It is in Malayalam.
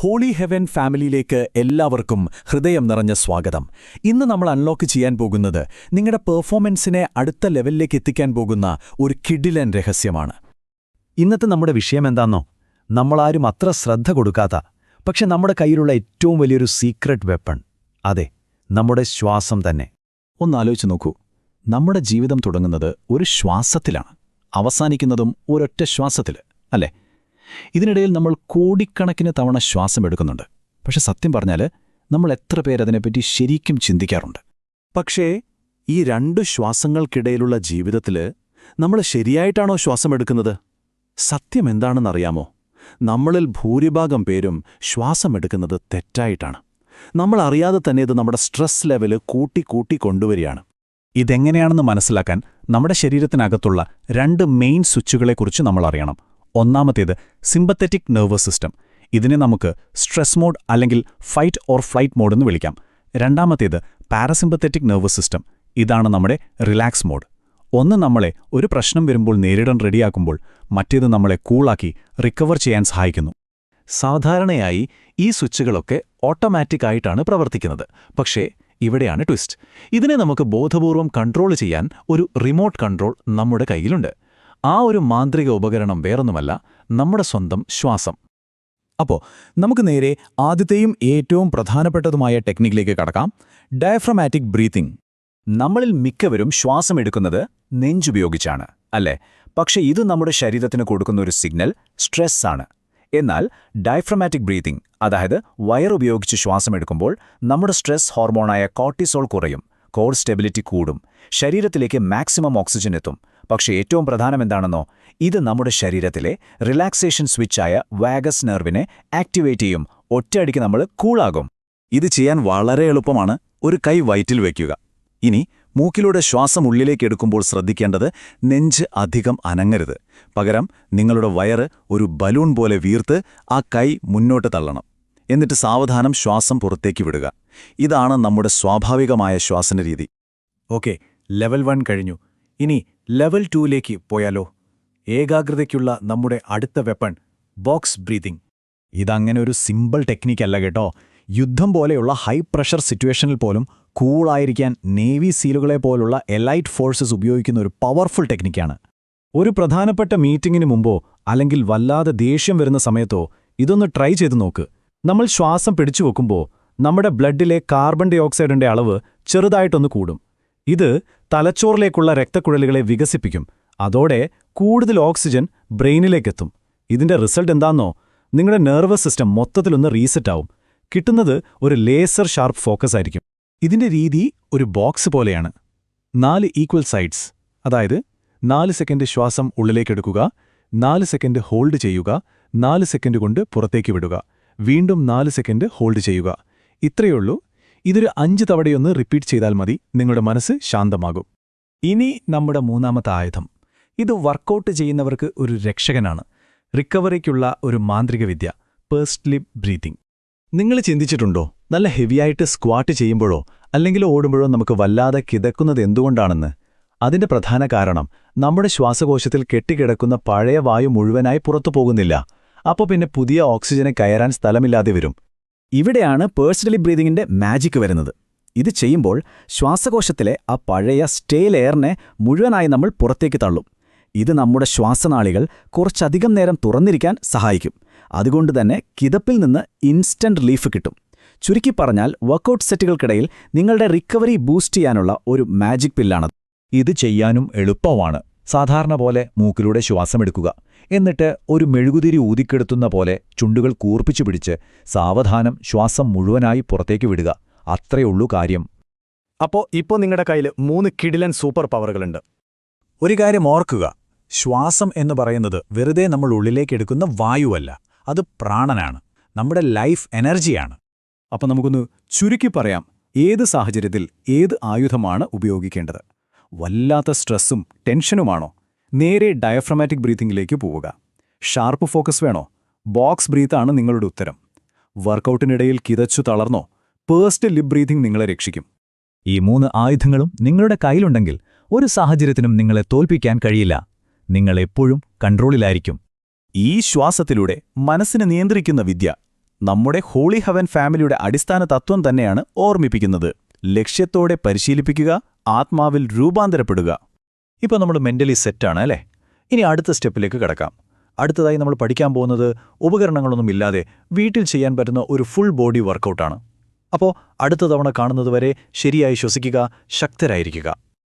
ഹോളി ഹെവൻ ഫാമിലിയിലേക്ക് എല്ലാവർക്കും ഹൃദയം നിറഞ്ഞ സ്വാഗതം. ഇന്ന് നമ്മൾ അൺലോക്ക് ചെയ്യാൻ പോകുന്നത് നിങ്ങളുടെ പെർഫോമൻസിനെ അടുത്ത ലെവലിലേക്ക് എത്തിക്കാൻ പോകുന്ന ഒരു കിഡിലൻ രഹസ്യമാണ്. ഇന്നത്തെ നമ്മുടെ വിഷയം എന്താന്നോ? നമ്മളാരും അത്ര ശ്രദ്ധ കൊടുക്കാത്ത പക്ഷെ നമ്മുടെ കയ്യിലുള്ള ഏറ്റവും വലിയൊരു സീക്രട്ട് വെപ്പൺ അതെ നമ്മുടെ ശ്വാസം തന്നെ. ഒന്നാലോചിച്ച് നോക്കൂ. നമ്മുടെ ജീവിതം തുടങ്ങുന്നത് ഒരു ശ്വാസത്തിലാണ്. അവസാനിക്കുന്നതും ഒരൊറ്റ ശ്വാസത്തിൽ അല്ലേ? ഇതിനിടയിൽ നമ്മൾ കോടിക്കണക്കിന് തവണ ശ്വാസം എടുക്കുന്നുണ്ട്. പക്ഷെ സത്യം പറഞ്ഞാൽ നമ്മൾ എത്ര പേരതിനെപ്പറ്റി ശരിക്കും ചിന്തിക്കാറുണ്ട്? പക്ഷേ ഈ രണ്ടു ശ്വാസങ്ങൾക്കിടയിലുള്ള ജീവിതത്തിൽ നമ്മൾ ശരിയായിട്ടാണോ ശ്വാസമെടുക്കുന്നത് സത്യം എന്താണെന്നറിയാമോ? നമ്മളിൽ ഭൂരിഭാഗം പേരും ശ്വാസമെടുക്കുന്നത് തെറ്റായിട്ടാണ്. നമ്മൾ അറിയാതെ തന്നെ ഇത് നമ്മുടെ സ്ട്രെസ് ലെവൽ കൂട്ടി കൂട്ടി കൊണ്ടുവരികയാണ്. ഇതെങ്ങനെയാണെന്ന് മനസ്സിലാക്കാൻ നമ്മുടെ ശരീരത്തിനകത്തുള്ള രണ്ട് മെയിൻ സ്വിച്ചുകളെക്കുറിച്ച് നമ്മൾ അറിയണം ഒന്നാമത്തേത് സിമ്പത്തറ്റിക് നെർവസ് സിസ്റ്റം ഇതിനെ നമുക്ക് സ്ട്രെസ് മോഡ് അല്ലെങ്കിൽ ഫൈറ്റ് ഓർ ഫ്ലൈറ്റ് മോഡ് എന്ന് വിളിക്കാം. രണ്ടാമത്തേത് പാരസിമ്പത്തറ്റിക് നെർവസ് സിസ്റ്റം ഇതാണ് നമ്മുടെ റിലാക്സ് മോഡ് ഒന്ന് നമ്മളെ ഒരു പ്രശ്നം വരുമ്പോൾ നേരിടാൻ റെഡിയാക്കുമ്പോൾ മറ്റേത് നമ്മളെ കൂളാക്കി റിക്കവർ ചെയ്യാൻ സഹായിക്കുന്നു. സാധാരണയായി ഈ സ്വിച്ചുകളൊക്കെ ഓട്ടോമാറ്റിക് ആയിട്ടാണ് പ്രവർത്തിക്കുന്നത്. പക്ഷേ ഇവിടെയാണ് ട്വിസ്റ്റ് ഇതിനെ നമുക്ക് ബോധപൂർവം കൺട്രോൾ ചെയ്യാൻ ഒരു റിമോട്ട് കൺട്രോൾ നമ്മുടെ കയ്യിലുണ്ട്. ആ ഒരു മാന്ത്രിക ഉപകരണം വേറൊന്നുമല്ല നമ്മുടെ സ്വന്തം ശ്വാസം. അപ്പോ നമുക്ക് നേരെ ആദ്യത്തെയും ഏറ്റവും പ്രധാനപ്പെട്ടതുമായ ടെക്നിക്കിലേക്ക് കടക്കാം. ഡയഫ്രമാറ്റിക് ബ്രീത്തിംഗ് നമ്മളിൽ മിക്കവരും ശ്വാസം എടുക്കുന്നത് നെഞ്ചുപയോഗിച്ചാണ് അല്ലേ? പക്ഷേ ഇത് നമ്മുടെ ശരീരത്തിന് കൊടുക്കുന്ന ഒരു സിഗ്നൽ സ്ട്രെസ്സാണ്. എന്നാൽ ഡയഫ്രമാറ്റിക് ബ്രീത്തിംഗ് അതായത് വയറുപയോഗിച്ച് ശ്വാസമെടുക്കുമ്പോൾ നമ്മുടെ സ്ട്രെസ് ഹോർമോണായ കോർട്ടിസോൾ കുറയും കോർ സ്റ്റെബിലിറ്റി കൂടും ശരീരത്തിലേക്ക് മാക്സിമം ഓക്സിജൻ എത്തും പക്ഷേ ഏറ്റവും പ്രധാനമെന്താണെന്നോ ഇത് നമ്മുടെ ശരീരത്തിലെ റിലാക്സേഷൻ സ്വിച്ചായ വാഗസ് നെർവിനെ ആക്ടിവേറ്റ് ചെയ്യും. ഒറ്റയടിക്ക് നമ്മൾ കൂളാകും. ഇത് ചെയ്യാൻ വളരെ എളുപ്പമാണ്. ഒരു കൈ വയറ്റിൽ വയ്ക്കുക. ഇനി മൂക്കിലൂടെ ശ്വാസം ഉള്ളിലേക്ക് എടുക്കുമ്പോൾ ശ്രദ്ധിക്കേണ്ടത് നെഞ്ച് അധികം അനങ്ങരുത്. പകരം നിങ്ങളുടെ വയറ് ഒരു ബലൂൺ പോലെ വീർത്ത് ആ കൈ മുന്നോട്ട് തള്ളണം. എന്നിട്ട് സാവധാനം ശ്വാസം പുറത്തേക്ക് വിടുക. ഇതാണ് നമ്മുടെ സ്വാഭാവികമായ ശ്വാസന രീതി. ഓക്കെ ലെവൽ വൺ കഴിഞ്ഞു. ഇനി ലെവൽ ടൂയിലേക്ക് പോയാലോ? ഏകാഗ്രതയ്ക്കുള്ള നമ്മുടെ അടുത്ത വെപ്പൺ ബോക്സ് ബ്രീതിംഗ് ഇതങ്ങനെ ഒരു സിമ്പിൾ ടെക്നിക്കല്ല കേട്ടോ. യുദ്ധം പോലെയുള്ള ഹൈ പ്രഷർ സിറ്റുവേഷനിൽ പോലും കൂളായിരിക്കാൻ നേവി സീലുകളെ പോലുള്ള എലൈറ്റ് ഫോഴ്സസ് ഉപയോഗിക്കുന്ന ഒരു പവർഫുൾ ടെക്നിക്കാണ്. ഒരു പ്രധാനപ്പെട്ട മീറ്റിംഗിന് മുമ്പോ അല്ലെങ്കിൽ വല്ലാതെ ദേഷ്യം വരുന്ന സമയത്തോ ഇതൊന്ന് ട്രൈ ചെയ്ത് നോക്ക്. നമ്മൾ ശ്വാസം പിടിച്ചു വെക്കുമ്പോൾ നമ്മുടെ ബ്ലഡിലെ കാർബൺ ഡൈ അളവ് ചെറുതായിട്ടൊന്ന് കൂടും. ഇത് തലച്ചോറിലേക്കുള്ള രക്തക്കുഴലുകളെ വികസിപ്പിക്കും. അതോടെ കൂടുതൽ ഓക്സിജൻ ബ്രെയിനിലേക്കെത്തും. ഇതിന്റെ റിസൾട്ട് എന്താന്നോ നിങ്ങളുടെ നെർവസ് സിസ്റ്റം മൊത്തത്തിലൊന്ന് റീസെറ്റ് ആവും കിട്ടുന്നത് ഒരു ലേസർ ഷാർപ്പ് ഫോക്കസ് ആയിരിക്കും. ഇതിന്റെ രീതി ഒരു ബോക്സ് പോലെയാണ്. നാല് ഈക്വൽ സൈഡ്സ്. അതായത് നാല് സെക്കൻഡ് ശ്വാസം ഉള്ളിലേക്കെടുക്കുക നാല് സെക്കൻഡ് ഹോൾഡ് ചെയ്യുക നാല് സെക്കൻഡ് കൊണ്ട് പുറത്തേക്ക് വിടുക വീണ്ടും നാല് സെക്കൻഡ് ഹോൾഡ് ചെയ്യുക. ഇത്രയുള്ളൂ ഇതൊരു അഞ്ച് തവണയൊന്ന് റിപ്പീറ്റ് ചെയ്താൽ മതി. നിങ്ങളുടെ മനസ്സ് ശാന്തമാകും. ഇനി നമ്മുടെ മൂന്നാമത്തെ ആയുധം. ഇത് വർക്കൗട്ട് ചെയ്യുന്നവർക്ക് ഒരു രക്ഷകനാണ്. റിക്കവറിക്കുള്ള ഒരു മാന്ത്രിക വിദ്യ പേഴ്സ്ലിപ്പ് ബ്രീതിംഗ് നിങ്ങൾ ചിന്തിച്ചിട്ടുണ്ടോ? നല്ല ഹെവിയായിട്ട് സ്ക്വാട്ട് ചെയ്യുമ്പോഴോ അല്ലെങ്കിൽ ഓടുമ്പോഴോ നമുക്ക് വല്ലാതെ കിതക്കുന്നത് എന്തുകൊണ്ടാണെന്ന്? അതിന്റെ പ്രധാന കാരണം നമ്മുടെ ശ്വാസകോശത്തിൽ കെട്ടിക്കിടക്കുന്ന പഴയ വായു മുഴുവനായി പുറത്തു പോകുന്നില്ല. അപ്പോൾ പിന്നെ പുതിയ ഓക്സിജനെ കയറാൻ സ്ഥലമില്ലാതെ വരും. ഇവിടെയാണ് പേഴ്സണലി ബ്രീതിങ്ങിന്റെ മാജിക് വരുന്നത്. ഇത് ചെയ്യുമ്പോൾ ശ്വാസകോശത്തിലെ ആ പഴയ സ്റ്റേൽ എയറിനെ മുഴുവനായി നമ്മൾ പുറത്തേക്ക് തള്ളും. ഇത് നമ്മുടെ ശ്വാസനാളികൾ കുറച്ചധികം നേരം തുറന്നിരിക്കാൻ സഹായിക്കും. അതുകൊണ്ട് തന്നെ കിതപ്പിൽ നിന്ന് ഇൻസ്റ്റന്റ് റിലീഫ് കിട്ടും. ചുരുക്കി പറഞ്ഞാൽ വർക്കൗട്ട് സെറ്റുകൾക്കിടയിൽ നിങ്ങളുടെ റിക്കവറി ബൂസ്റ്റ് ചെയ്യാനുള്ള ഒരു മാജിക് പില്ലാണത്. ഇത് ചെയ്യാനും എളുപ്പമാണ്. സാധാരണ പോലെ മൂക്കിലൂടെ ശ്വാസമെടുക്കുക. എന്നിട്ട് ഒരു മെഴുകുതിരി ഊതിക്കെടുത്തുന്ന പോലെ ചുണ്ടുകൾ കൂർപ്പിച്ചു പിടിച്ച് സാവധാനം ശ്വാസം മുഴുവനായി പുറത്തേക്ക് വിടുക. അത്രയുള്ളൂ കാര്യം. അപ്പോ ഇപ്പോ നിങ്ങളുടെ കയ്യിൽ മൂന്ന് കിടിലൻ സൂപ്പർ പവറുകളുണ്ട്. ഒരു കാര്യം ഓർക്കുക. ശ്വാസം എന്ന് പറയുന്നത് വെറുതെ നമ്മൾ ഉള്ളിലേക്കെടുക്കുന്ന വായുവല്ല. അത് പ്രാണനാണ്. നമ്മുടെ ലൈഫ് എനർജിയാണ്. അപ്പം നമുക്കൊന്ന് ചുരുക്കി പറയാം. ഏത് സാഹചര്യത്തിൽ ഏത് ആയുധമാണ് ഉപയോഗിക്കേണ്ടത്? വല്ലാത്ത സ്ട്രെസ്സും ടെൻഷനുമാണോ? നേരെ ഡയഫ്രമാറ്റിക് ബ്രീത്തിങ്ങിലേക്ക് പോവുക. ഷാർപ്പ് ഫോക്കസ് വേണോ? ബോക്സ് ബ്രീത്താണ് നിങ്ങളുടെ ഉത്തരം. വർക്കൗട്ടിനിടയിൽ കിതച്ചു തളർന്നോ? പേഴ്സ്റ്റ് ലിപ് ബ്രീതിങ് നിങ്ങളെ രക്ഷിക്കും. ഈ മൂന്ന് ആയുധങ്ങളും നിങ്ങളുടെ കയ്യിലുണ്ടെങ്കിൽ ഒരു സാഹചര്യത്തിനും നിങ്ങളെ തോൽപ്പിക്കാൻ കഴിയില്ല. നിങ്ങൾ എപ്പോഴും കൺട്രോളിലായിരിക്കും. ഈ ശ്വാസത്തിലൂടെ മനസ്സിനെ നിയന്ത്രിക്കുന്ന വിദ്യ നമ്മുടെ ഹോളി ഹവൻ ഫാമിലിയുടെ അടിസ്ഥാന തത്വം തന്നെയാണ് ഓർമ്മിപ്പിക്കുന്നത്. ലക്ഷ്യത്തോടെ പരിശീലിപ്പിക്കുക ആത്മാവിൽ രൂപാന്തരപ്പെടുക. ഇപ്പോൾ നമ്മൾ മെന്റലി സെറ്റാണ് അല്ലേ? ഇനി അടുത്ത സ്റ്റെപ്പിലേക്ക് കിടക്കാം. അടുത്തതായി നമ്മൾ പഠിക്കാൻ പോകുന്നത് ഉപകരണങ്ങളൊന്നും ഇല്ലാതെ വീട്ടിൽ ചെയ്യാൻ പറ്റുന്ന ഒരു ഫുൾ ബോഡി വർക്കൗട്ടാണ് അപ്പോൾ അടുത്ത തവണ കാണുന്നതുവരെ ശരിയായി ശ്വസിക്കുക ശക്തരായിരിക്കുക.